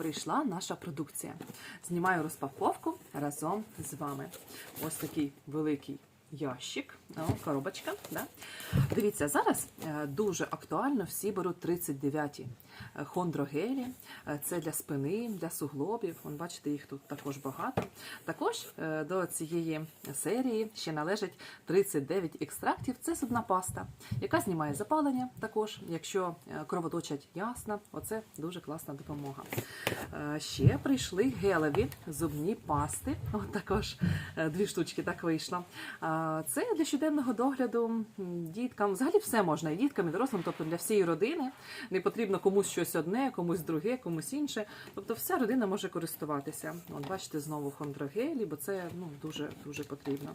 прийшла наша продукція. Знімаю розпаковку разом з вами. Ось такий великий ящик, о, коробочка. Да? Дивіться, зараз е, дуже актуально всі беруть 39-ті е, хондрогелі. Е, Це для спини, для суглобів. Вон, бачите, їх тут також багато. Також до цієї серії ще належить 39 екстрактів. Це зубна паста, яка знімає запалення. Також, якщо кровоточать ясна, оце дуже класна допомога. Ще прийшли гелеві зубні пасти. От також дві штучки так вийшло. Це для щоденного догляду діткам. Взагалі все можна і діткам, і дорослим, тобто для всієї родини. Не потрібно комусь щось одне, комусь друге, комусь інше. Тобто вся родина може користуватися. От бачите, знову хондрогелі, бо це ну, дуже дуже потрібно.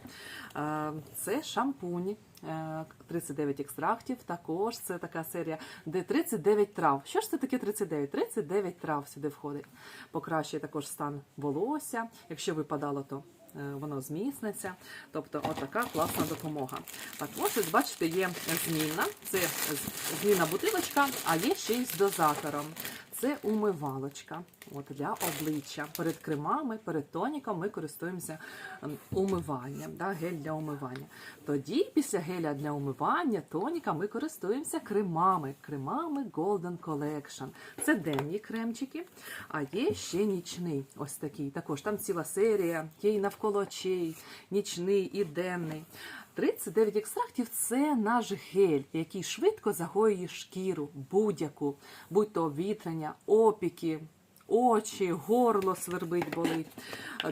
Це шампунь. е, 39 екстрактів, також це така серія, де 39 трав. Що ж це таке 39? 39 трав сюди входить. Покращує також стан волосся. Якщо випадало, то е, воно зміцниться. Тобто, отака класна допомога. Так, ось бачите, є змінна. Це змінна бутилочка, а є ще й з дозатором. Це умивалочка от, для обличчя. Перед кремами, перед тоніком ми користуємося ем, умиванням, да, гель для умивання. Тоді, після геля для умивання, тоніка, ми користуємося кремами. Кремами Golden Collection. Це денні кремчики, а є ще нічний. Ось такий. Також там ціла серія, є і навколо очей, нічний і денний. 39 екстрактів це наш гель, який швидко загоює шкіру, будь-яку, будь то вітрення, опіки, очі, горло свербить, болить.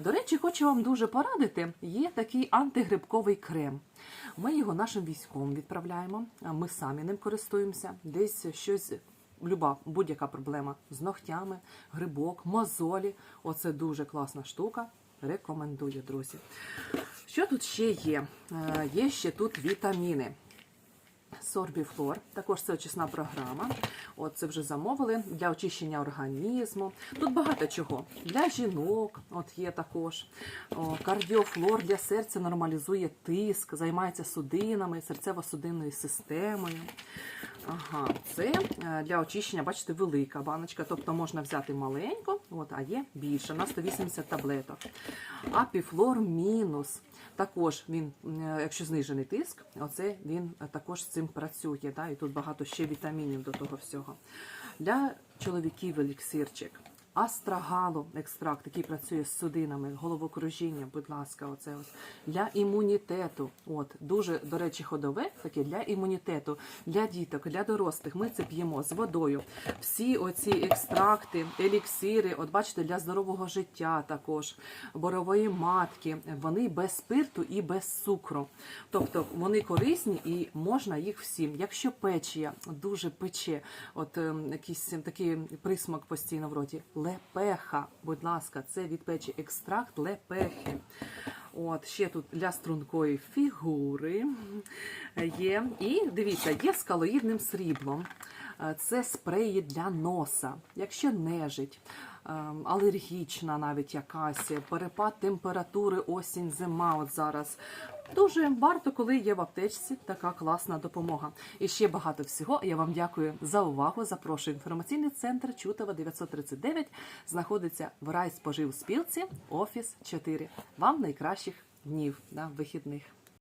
До речі, хочу вам дуже порадити: є такий антигрибковий крем. Ми його нашим військовим відправляємо, ми самі ним користуємося. Десь щось. Люба будь-яка проблема з ногтями, грибок, мозолі. Оце дуже класна штука. Рекомендую, друзі. Що тут ще є? Е, Є ще тут вітаміни. Сорбіфлор, також це очисна програма. От це вже замовили для очищення організму. Тут багато чого. Для жінок, от є також. О, кардіофлор для серця нормалізує тиск, займається судинами, серцево-судинною системою. Ага, це е, для очищення, бачите, велика баночка, тобто можна взяти маленьку, от, а є більше, на 180 таблеток. Апіфлор мінус. Також він, е, якщо знижений тиск, оце він е, також з цим працює. Да? І тут багато ще вітамінів до того всього. Для чоловіків еліксирчик. Астрагало екстракт, який працює з судинами, головокружіння, будь ласка, оце ось для імунітету. От дуже до речі, ходове таке для імунітету, для діток, для дорослих. Ми це п'ємо з водою. Всі оці екстракти, еліксири, от бачите, для здорового життя також борової матки. Вони без спирту і без цукру. Тобто вони корисні і можна їх всім. Якщо печія дуже пече, от ем, якийсь такий присмак постійно в роті. Лепеха, будь ласка, це від печі екстракт лепехи. От ще тут для стрункої фігури є. І дивіться, є з калоїдним сріблом. Е, Це спреї для носа. Якщо нежить, алергічна навіть якась, перепад температури, осінь, зима. От зараз дуже варто, коли є в аптечці така класна допомога. І ще багато всього. Я вам дякую за увагу. Запрошую інформаційний центр Чутова 939. Знаходиться в райспоживспілці, офіс 4. Вам найкращих днів да, вихідних.